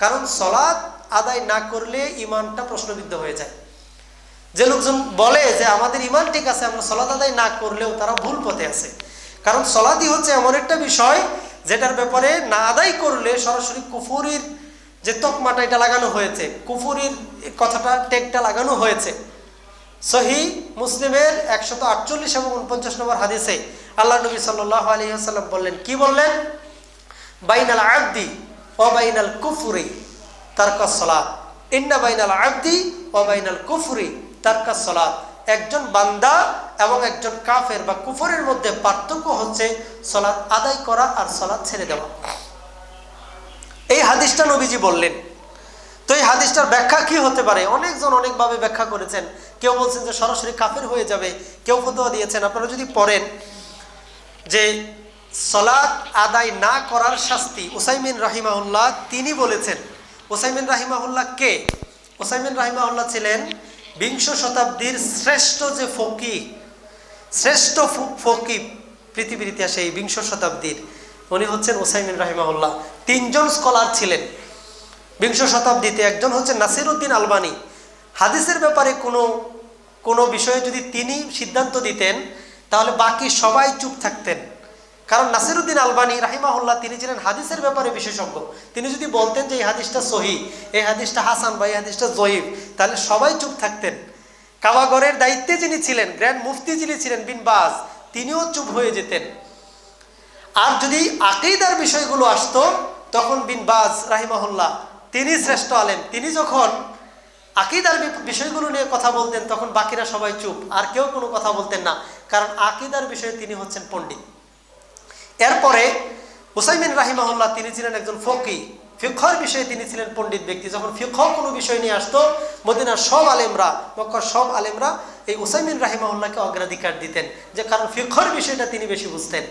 কারণ সলাৎ আদায় না করলে ইমানটা প্রশ্নবিদ্ধ হয়ে যায়। যে লোকজন বলে যে আমাদের ইমান ঠিক আছে, আমরা সলাৎ আদায় না করলেও তারা ভুল পথে আছে। কারণ সলাদই হচ্ছে এমন একটা বিষয় যেটার ব্যাপারে না আদায় করলে সরাসরি কুফুরির যে তকমাটা এটা লাগানো হয়েছে, কুফুরির কথাটা, টেকটা লাগানো হয়েছে। সহি মুসলিমের একশত আটচল্লিশ এবং উনপঞ্চাশ নম্বর হাদিসে আল্লাহ নবী সাল্লাহ আলী বললেন, কি বললেন? বাইনাল আব্দি ও বাইনাল কুফুরি তারকা সলাদ ইন্না বাইনাল আব্দি অবাইনাল কুফুরি তারকা সলাদ একজন বান্দা এবং একজন কাফের বা কুফরের মধ্যে পার্থক্য হচ্ছে সলাদ আদায় করা আর সলাদ ছেড়ে দেওয়া। এই হাদিসটা নবীজি বললেন। তো এই হাদিসটার ব্যাখ্যা কি হতে পারে? অনেকজন অনেকভাবে ব্যাখ্যা করেছেন। কেউ বলছেন যে সরাসরি কাফের হয়ে যাবে, কেউ ফতোয়া দিয়েছেন। আপনারা যদি পড়েন যে সলাৎ আদায় না করার শাস্তি ওসাইমিন রাহিমাহুল্লাহ তিনি বলেছেন। ওসাইমিন রাহিমাহুল্লাহ কে? ওসাইমিন রাহিমাহুল্লাহ ছিলেন বিংশ শতাব্দীর শ্রেষ্ঠ যে ফকি, শ্রেষ্ঠ ফকি পৃথিবীর ইতিহাসে এই বিংশ শতাব্দীর। উনি হচ্ছেন ওসাইমিন রাহিমাহুল্লাহ। তিনজন স্কলার ছিলেন। বিংশ শতাব্দীতে একজন হচ্ছে নাসিরুদ্দিন আলবানি। হাদিসের ব্যাপারে কোনো কোনো বিষয়ে যদি তিনি সিদ্ধান্ত দিতেন, তাহলে বাকি সবাই চুপ থাকতেন। কারণ নাসিরুদ্দিন আলবানি রাহিমাহুল্লাহ, তিনি ছিলেন হাদিসের ব্যাপারে বিশেষজ্ঞ। তিনি যদি বলতেন যে এই হাদিসটা সহি, এই হাদিসটা হাসান বা এই হাদিসটা জয়ীব তাহলে সবাই চুপ থাকতেন। কাবাগরের দায়িত্বে যিনি ছিলেন, গ্র্যান্ড মুফতি যিনি ছিলেন, বিন বাজ, তিনিও চুপ হয়ে যেতেন। আর যদি আকিদার বিষয়গুলো আসতো, তখন বিন বাজ, রাহিমাহুল্লাহ, তিনি শ্রেষ্ঠ আলেম। তিনি যখন আকিদার বিষয়গুলো নিয়ে কথা বলতেন, তখন বাকিরা সবাই চুপ, আর কেউ কোনো কথা বলতেন না। কারণ আকিদার বিষয়ে তিনি হচ্ছেন পণ্ডিত। এরপরে হুসাইমিন রাহিমাহুল্লাহ তিনি ছিলেন একজন ফকি। ফিক্ষর বিষয়ে তিনি ছিলেন পণ্ডিত ব্যক্তি। যখন ফিক্ষ কোনো বিষয় নিয়ে আসতো, মদিনার সব আলেমরা, মক্কার সব আলেমরা এই উসাইমিন রাহিমাহুল্লাহকে অগ্রাধিকার দিতেন, যে কারণ ফিক্ষর বিষয়টা তিনি বেশি বুঝতেন।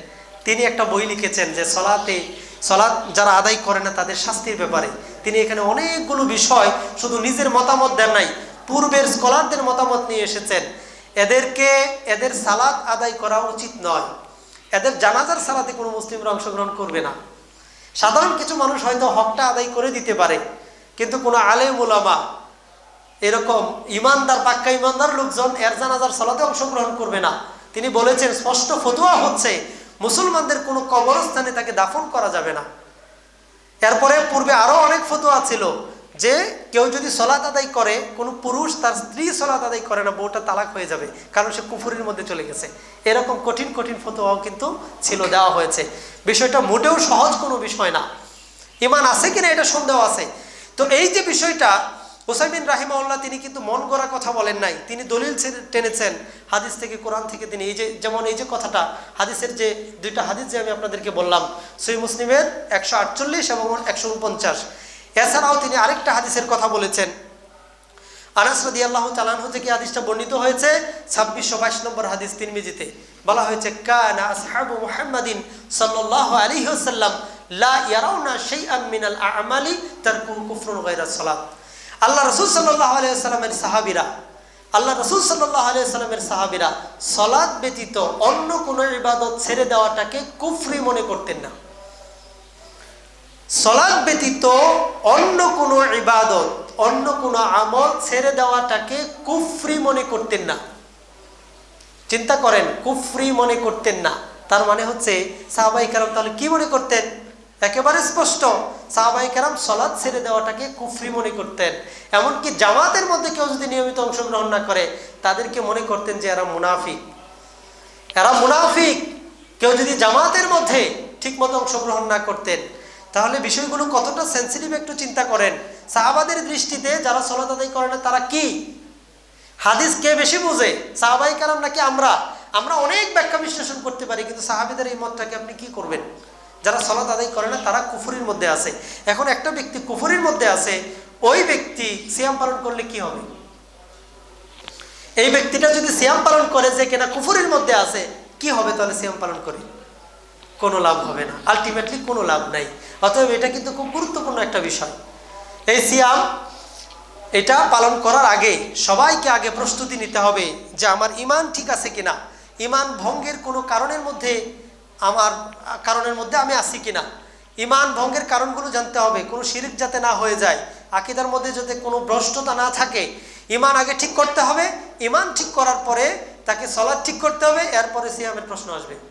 তিনি একটা বই লিখেছেন যে সলাতে, সলাৎ যারা আদায় করে না তাদের শাস্তির ব্যাপারে। তিনি এখানে অনেকগুলো বিষয় শুধু নিজের মতামত দেন নাই, পূর্বের স্কলারদের মতামত নিয়ে এসেছেন। এদেরকে, এদের সালাত আদায় করা উচিত নয়। এদের জানাজার সালাতে কোনো মুসলিমরা অংশগ্রহণ করবে না। সাধারণ কিছু মানুষ হয়তো হকটা আদায় করে দিতে পারে, কিন্তু কোনো আলেম উলামা, এরকম ইমানদার, পাক্কা ইমানদার লোকজন এর জানাজার সালাতে অংশগ্রহণ করবে না। তিনি বলেছেন, স্পষ্ট ফতুয়া হচ্ছে, মুসলমানদের কোনো কবরস্থানে তাকে দাফন করা যাবে না। এরপরে পূর্বে আরও অনেক ফতুয়া ছিল যে কেউ যদি সলাত আদায় করে, কোনো পুরুষ তার স্ত্রী সলাত আদায় করে না, বউটা তালাক হয়ে যাবে, কারণ সে কুফুরির মধ্যে চলে গেছে। এরকম কঠিন কঠিন ফতোয়াও কিন্তু ছিল, দেওয়া হয়েছে। বিষয়টা মোটেও সহজ কোনো বিষয় না। ইমান আছে কিনা এটা সন্দেহ আছে। তো এই যে বিষয়টা হোসাইমিন রাহিমাউল্লাহ তিনি কিন্তু মন গড়া কথা বলেন নাই। তিনি দলিল টেনেছেন হাদিস থেকে, কোরআন থেকে তিনি। এই যে, যেমন এই যে কথাটা, হাদিসের যে দুইটা হাদিস যে আমি আপনাদেরকে বললাম, সই মুসলিমের একশো আটচল্লিশ এবং একশো উনপঞ্চাশ। এছাড়াও তিনি আরেকটা হাদিসের কথা বলেছেন। আনাস রদি আল্লাহ তালানহ থেকে হাদিসটা বর্ণিত হয়েছে, ছাব্বিশশো বাইশ নম্বর হাদিস তিরমিজিতে। বলা হয়েছে, কানা আসহাবু মুহাম্মাদিন সাল্লাল্লাহু আলাইহি ওয়াসাল্লাম লা ইয়ারাউনা শাইআন মিনাল আ'মালি তারকু কুফরুন গায়রা সালাত। আল্লাহ রাসূল সাল্লাল্লাহু আলাইহি ওয়াসাল্লামের সাহাবীরা, আল্লাহ রসুল সাল্লাহ আলিয়াল্লামের সাহাবীরা সলাদ ব্যতীত অন্য কোনো ইবাদত ছেড়ে দেওয়াটাকে কুফরি মনে করতেন না। সলাদ ব্যতীত অন্য কোনো ইবাদত, অন্য কোনো আমল ছেড়ে দেওয়াটাকে কুফরি মনে করতেন না। চিন্তা করেন, কুফরি মনে করতেন না। তার মানে হচ্ছে, সাহাবাই কারাম তাহলে কি মনে করতেন? একেবারে স্পষ্ট, সাহাবাই কারাম সলাদ ছেড়ে দেওয়াটাকে কুফরি মনে করতেন। এমনকি জামাতের মধ্যে কেউ যদি নিয়মিত অংশগ্রহণ না করে, তাদেরকে মনে করতেন যে এরা মুনাফিক। এরা মুনাফিক। কেউ যদি জামাতের মধ্যে ঠিকমতো অংশগ্রহণ না করতেন তাহলে বিষয়গুলো কতটা সেন্সিটিভ একটু চিন্তা করেন। সাহাবাদের দৃষ্টিতে যারা সলাত আদায় করে না তারা কি? হাদিস কে বেশি বুঝে? সাহাবাই কারাম নাকি আমরা? আমরা অনেক ব্যাখ্যা বিশ্লেষণ করতে পারি, কিন্তু সাহাবিদের এই মতটাকে আপনি কি করবেন? যারা সলাত আদায় করে না, তারা কুফুরির মধ্যে আছে। এখন একটা ব্যক্তি কুফুরির মধ্যে আছে, ওই ব্যক্তি সিয়াম পালন করলে কি হবে? এই ব্যক্তিটা যদি সিয়াম পালন করে যে কিনা কুফুরির মধ্যে আছে, কি হবে তাহলে সিয়াম পালন করে? কোনো লাভ হবে না। আলটিমেটলি কোনো লাভ নাই। অতএব এটা কিন্তু খুব গুরুত্বপূর্ণ একটা বিষয়। এই সিয়াম, এটা পালন করার আগে সবাইকে আগে প্রস্তুতি নিতে হবে যে আমার ইমান ঠিক আছে কিনা। ইমান ভঙ্গের কোনো কারণের মধ্যে আমার, কারণের মধ্যে আমি আছি কিনা। ইমান ভঙ্গের কারণগুলো জানতে হবে। কোনো শিরিক যাতে না হয়ে যায়। আকিদার মধ্যে যাতে কোনো ভ্রষ্টতা না থাকে। ইমান আগে ঠিক করতে হবে। ইমান ঠিক করার পরে তাকে সলাদ ঠিক করতে হবে। এরপরে সিয়ামের প্রশ্ন আসবে।